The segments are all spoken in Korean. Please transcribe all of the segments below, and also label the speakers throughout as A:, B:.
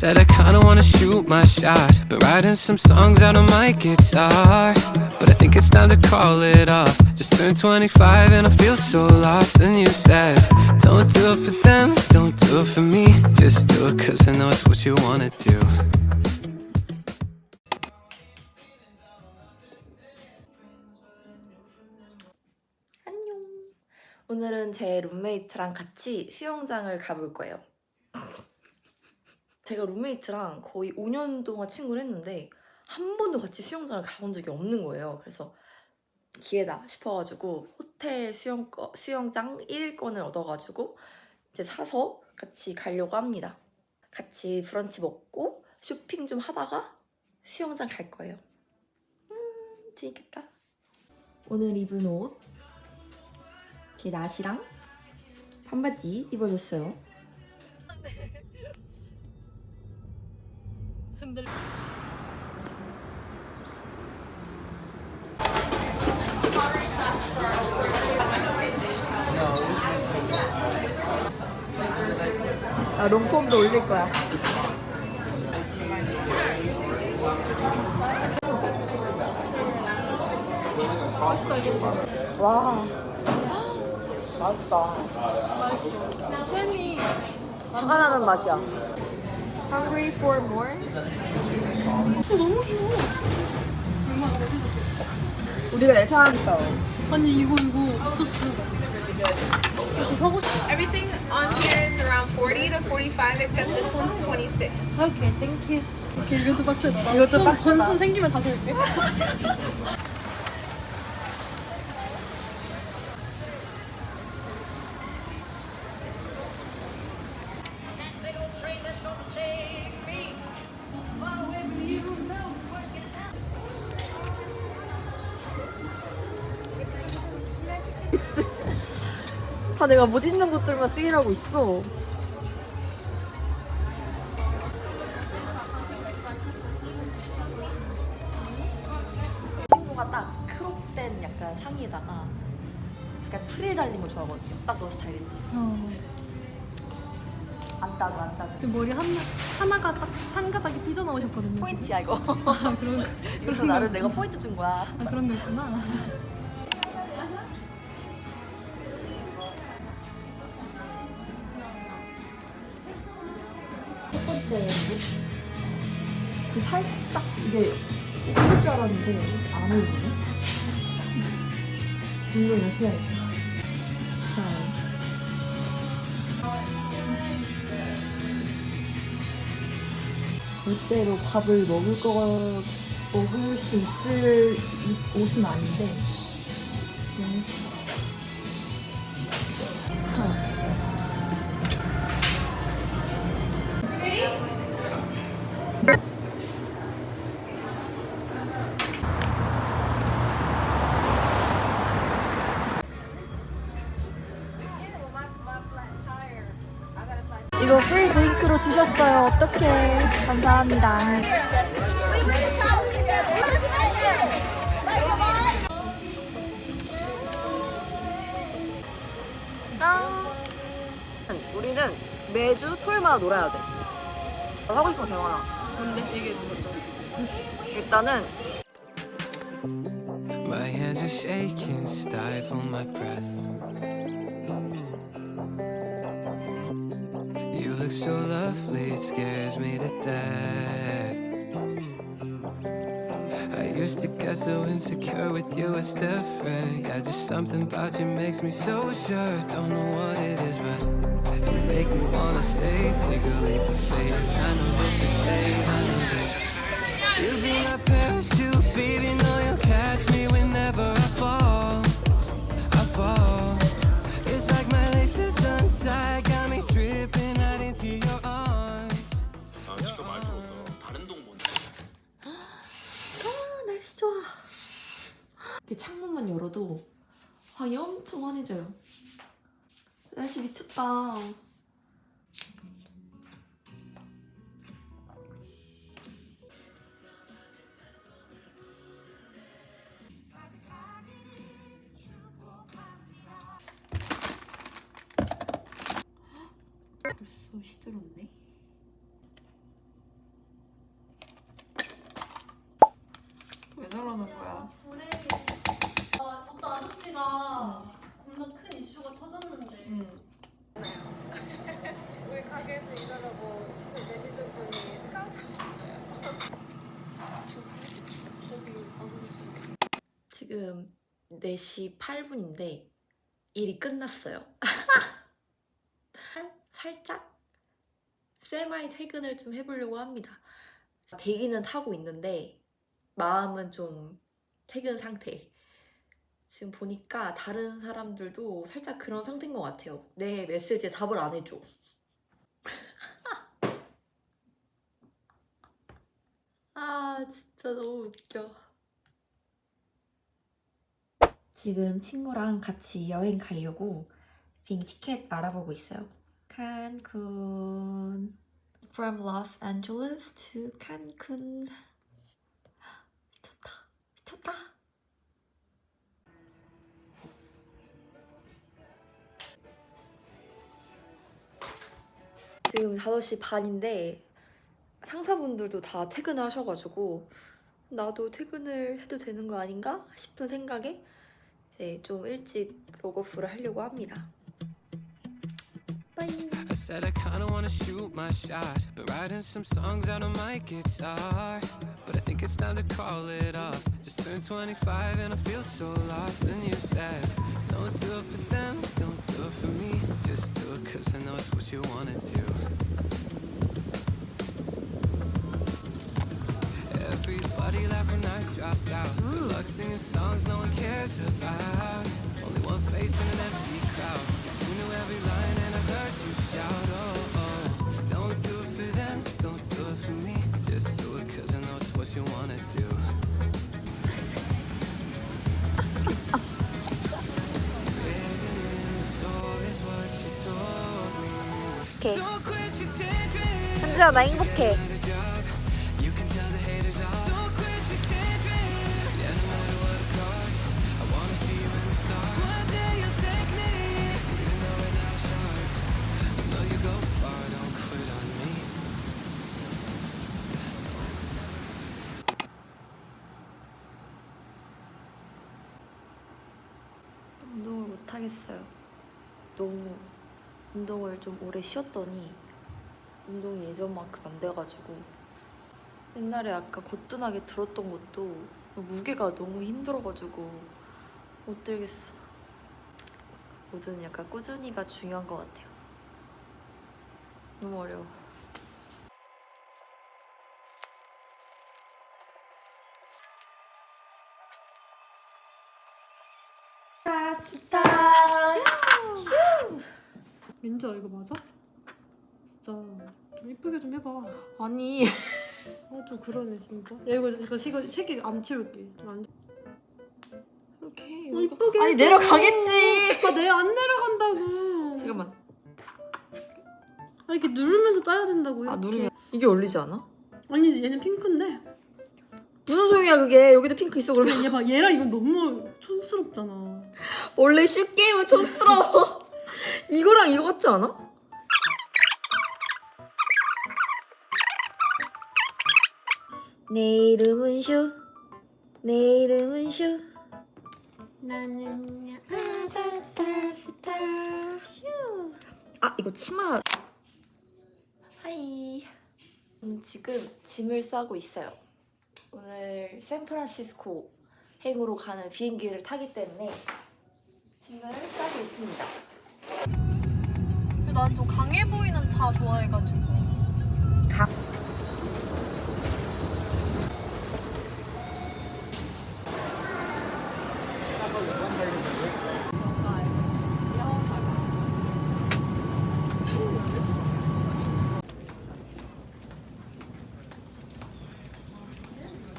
A: Said I kinda wanna shoot my shot. Been writing some songs out on my guitar. But I think it's time to call it off. Just turned 25 and I feel so lost. And you said, Don't do it for them, don't do it for me. Just do it cause I know it's what you wanna do.
B: 오늘은 제 룸메이트랑 같이 수영장을 가볼 거예요. 제가 룸메이트랑 거의 5년 동안 친구를 했는데 한 번도 같이 수영장을 가본 적이 없는 거예요. 그래서 기회다 싶어가지고 호텔 수영 수영장 1일권을 얻어가지고 이제 사서 같이 가려고 합니다. 같이 브런치 먹고 쇼핑 좀 하다가 수영장 갈 거예요. 음, 재밌겠다. 오늘 입은 옷 이렇게 나시랑 반바지 입어줬어요. 나 롱폼도 올릴 거야. 맛있다 이거. 와. 맛있다. 젤리. 화가 나는 맛이야. Hungry for more? 너무 귀여워. 우리가 예상하니까.
C: 아니 이거 이거 미쳤어. 저 사고 싶어.
D: Everything on here is around 40 to 45, except this one's 26.
C: 오케이, 땡큐. 오케이, 이것도 빡세다.
B: 이것도
C: 좀
B: 빡세다.
C: 건수 생기면 다시 올게.
B: 다 내가 못 입는 것들만 쓰이라고 있어. 친구가 딱 크롭된 약간 상의에다가 약간 프릴 달린 거 좋아하거든요. 딱 너 스타일이지.
C: 어.
B: 안 따고 안 따고.
C: 그 머리 하나 하나가 딱 한 가닥이 삐져나오셨거든요.
B: 포인트야 이거.
C: 아 그런 거.
B: 이거 나를 내가 포인트 준 거야.
C: 아 그런 거 있구나.
B: 첫 번째 그 살짝 이게 예쁠 줄 알았는데 안 어울리네. 이거 열심히. 절대로 밥을 먹을 거 먹을 수 있을 이- 옷은 아닌데 이거 프리 드링크로 주셨어요. 어떡해. 감사합니다. 짠! 우리는 매주 토요일마다 놀아야 돼. 하고 싶은 거 대화나.
C: 뭔데? 얘기해.
B: 일단은
A: My hands are shaking, stifle my breath. So lovely, it scares me to death. I used to get so insecure with you, it's different. Yeah, just something about you makes me so sure. Don't know what it is, but you make me wanna stay. Take a leap of faith. I know that you're safe. I know you'll be my
B: 열어도 방이 엄청 환해져요. 날씨 미쳤다. 벌써 시들었네. 그러는 거야?
C: 그래. 아, 어떤 아저씨가 겁나 큰 이슈가 터졌는데
B: 응.
E: 우리 가게에서 일하라고 저희 매니저분이 스카우트 하셨어요.
B: 지금 4시 8분인데 일이 끝났어요. 한 살짝 세마이 퇴근을 좀 해보려고 합니다. 대기는 타고 있는데 마음은 좀 퇴근 상태. 지금 보니까 다른 사람들도 살짝 그런 상태인 것 같아요. 내 메시지에 답을 안 해줘. 아 진짜 너무 웃겨. 지금 친구랑 같이 여행 가려고 비행 티켓 알아보고 있어요. 칸쿤. From Los Angeles to Cancun. 미쳤다. 미쳤다. 지금 5시 반인데 상사분들도 다 퇴근을 하셔가지고 나도 퇴근을 해도 되는 거 아닌가 싶은 생각에 이제 좀 일찍 로그오프를 하려고 합니다. 빠이.
A: I said I kinda wanna shoot my shot. Been writing some songs out on my guitar. But I think it's time to call it off. Just turned 25 and I feel so lost. And you said, Don't do it for them, don't do it for me. Just do it cause I know it's what you wanna do. Everybody laughed when I dropped out. Good mm. luck singing songs no one cares about. Only one face in an empty crowd. But you knew every line and I heard you shout, oh, oh. Don't do it for them, don't do it for me. Just do it cause I know it's what you wanna do. The soul is what you
B: 하겠어요. 너무 운동을 좀 오래 쉬었더니 운동이 예전만큼 안 돼가지고 옛날에 약간 거뜬하게 들었던 것도 무게가 너무 힘들어가지고 못 들겠어. 뭐든 약간 꾸준히가 중요한 것 같아요. 너무 어려워. 스타
C: 민주야 이거 맞아? 진짜 좀 이쁘게 좀 해봐.
B: 아니.
C: 아좀 그러네 진짜. 야 이거 이거 이거 세개 안 채울게. 안...
B: 이렇게
C: 어, 이쁘게
B: 아니
C: 해줘.
B: 내려가겠지.
C: 아, 내안 내려간다고.
B: 잠깐만.
C: 아 이렇게 누르면서 짜야 된다고
B: 아
C: 이렇게.
B: 누르면. 이게 어울리지 않아?
C: 아니 얘는 핑크인데.
B: 무슨 소용이야 그게? 여기도 핑크 있어 그러면.
C: 얘 봐 얘랑 이건 너무 촌스럽잖아.
B: 원래 슈게임은 촌스러워 이거랑 이거 같지 않아? 내 이름은 슈, 내 이름은 슈. 나는야 아바타 스타 슈. 아 이거 치마. 하이. 음, 지금 짐을 싸고 있어요. 오늘 샌프란시스코 행으로 가는 비행기를 타기 때문에 짐을 싸고 있습니다.
C: 난 좀 강해 보이는 차 좋아해가지고.
B: 각.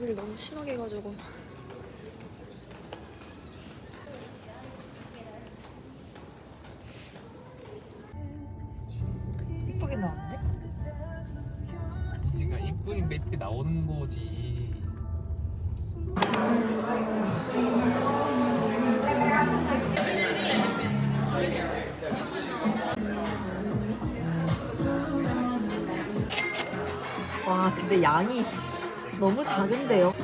B: 일 너무 심하게 해가지고
F: 그러니까 게 나오는 거지.
B: 와, 근데 양이 너무 작은데요.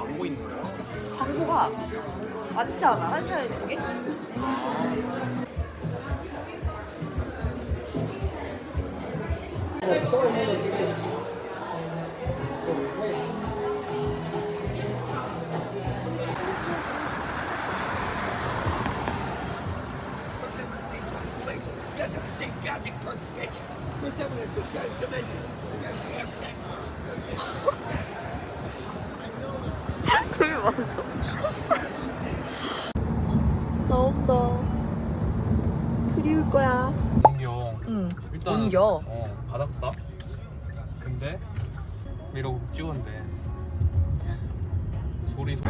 F: 안 보이는 거야?
B: 광고가 많지 않아? 한 시간에 두 개? 재미 많았어. 나온다. 그리울 거야.
F: 공경
B: 응.
F: 일단
B: 옮겨.
F: 어 받았다 근데 이러고 찍었는데 소리 소리